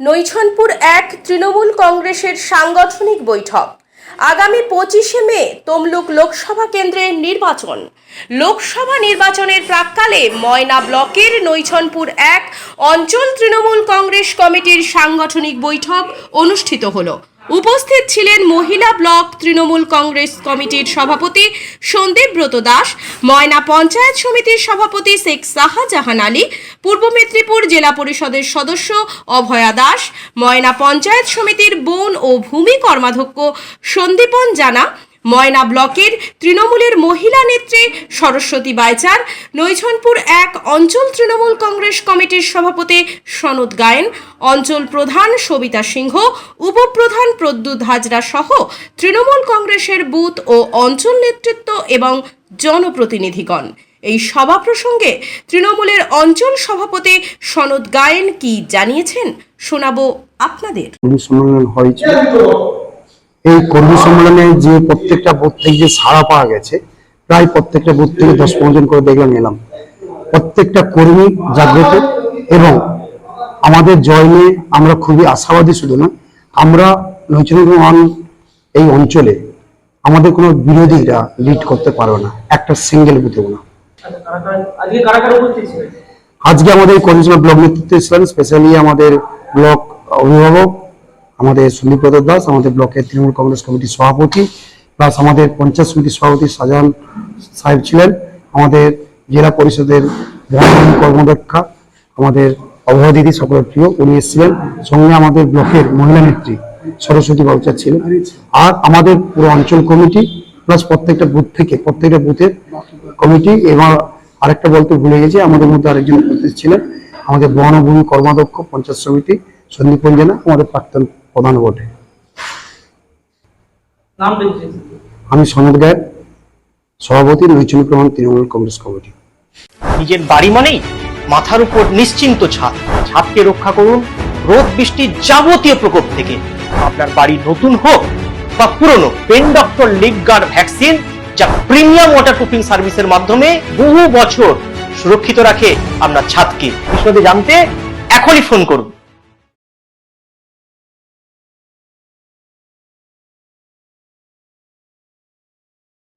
নৈছনপুর এক তৃণমূল কংগ্রেসের সাংগঠনিক বৈঠক। আগামী পঁচিশে মে তমলুক লোকসভা কেন্দ্রের নির্বাচন। লোকসভা নির্বাচনের প্রাককালে ময়না ব্লকের নৈছনপুর এক অঞ্চল তৃণমূল কংগ্রেস কমিটির সাংগঠনিক বৈঠক অনুষ্ঠিত হলো। উপস্থিত ছিলেন মহিলা ব্লক তৃণমূল কংগ্রেস কমিটির সভাপতি সন্দীপ ব্রত দাস, ময়না পঞ্চায়েত সমিতির সভাপতি শেখ শাহজাহান আলী, পূর্ব মেদিনীপুর জেলা পরিষদের সদস্য অভয়া দাস, ময়না পঞ্চায়েত সমিতির বন ও ভূমি কর্মাধ্যক্ষ সন্দীপন জানা ময়না ব্লকের তৃণমূলের মহিলা নেত্রী সরস্বতী বাইচার, নৈছনপুর এক অঞ্চল তৃণমূল কংগ্রেস কমিটির সভাপতি সনদ গায়েন, অঞ্চল প্রধান সবিতা সিংহ, উপপ্রধান প্রদ্যুৎ হাজরা সহ তৃণমূল কংগ্রেসের বুথ ও অঞ্চল নেতৃত্ব এবং জনপ্রতিনিধিগণ। এই সভা প্রসঙ্গে তৃণমূলের অঞ্চল সভাপতি সনদ গায়েন কি জানিয়েছেন, শোনাবো আপনাদের। এই কর্মী সম্মেলনে যে প্রত্যেকটা বুথ থেকে যে সাড়া পাওয়া গেছে প্রায় প্রত্যেকটা বুথ থেকে দশ পনেরো জন করে দেখলাম এলাম প্রত্যেকটা কর্মী জাগ্রত এবং আমাদের জয় নিয়ে আমরা খুবই আশাবাদী শুধু না আমরা নৈচনিক এই অঞ্চলে আমাদের কোনো বিরোধীরা লিড করতে পারবে না একটা সিঙ্গেল বুথেও না আজকে আমাদের কমিশনার ব্লক নেতৃত্বে ছিলেন স্পেশালি আমাদের ব্লক অভিভাবক আমাদের সন্দীপ্রদ দাস, আমাদের ব্লকের তৃণমূল কংগ্রেস কমিটির সভাপতি, প্লাস আমাদের পঞ্চায়েত সমিতির সভাপতি শাহজাহান সাহেব ছিলেন, আমাদের জেলা পরিষদের গ্রামীণ কর্মদক্ষা আমাদের অভয় দিদি সকলের প্রিয়, উনি এসেছিলেন, সঙ্গে আমাদের ব্লকের মহিলা নেত্রী সরস্বতী বাবুচার ছিলেন, আর আমাদের পুরো অঞ্চল কমিটি, প্লাস প্রত্যেকটা বুথ থেকে, প্রত্যেকটা বুথের কমিটি এবং আরেকটা বলতে ভুলে গেছি, আমাদের মধ্যে আরেকজন ছিলেন, আমাদের বনভূমি কর্মাধ্যক্ষ, পঞ্চায়েত সমিতি, সন্দীপন জেনা, আমাদের প্রাক্তন প্রধান ভোটে। নাম পেয়েছেন আমি সনদ গায়ের সভাপতি নৈচনী প্রমাণ তৃণমূল কংগ্রেস কমিটি। নিজের বাড়ি মানেই মাথার উপর নিশ্চিন্ত ছাদ। ছাদকে রক্ষা করুন রোদ বৃষ্টির যাবতীয় প্রকোপ থেকে। আপনার বাড়ি নতুন হোক বা পুরনো pen doctor leak guard vaccine যা প্রিমিয়াম ওয়াটার প্রুফিং সার্ভিসের মাধ্যমে বহু বছর সুরক্ষিত রাখে আপনার ছাদকে। বিশদে জানতে এখনই ফোন করুন।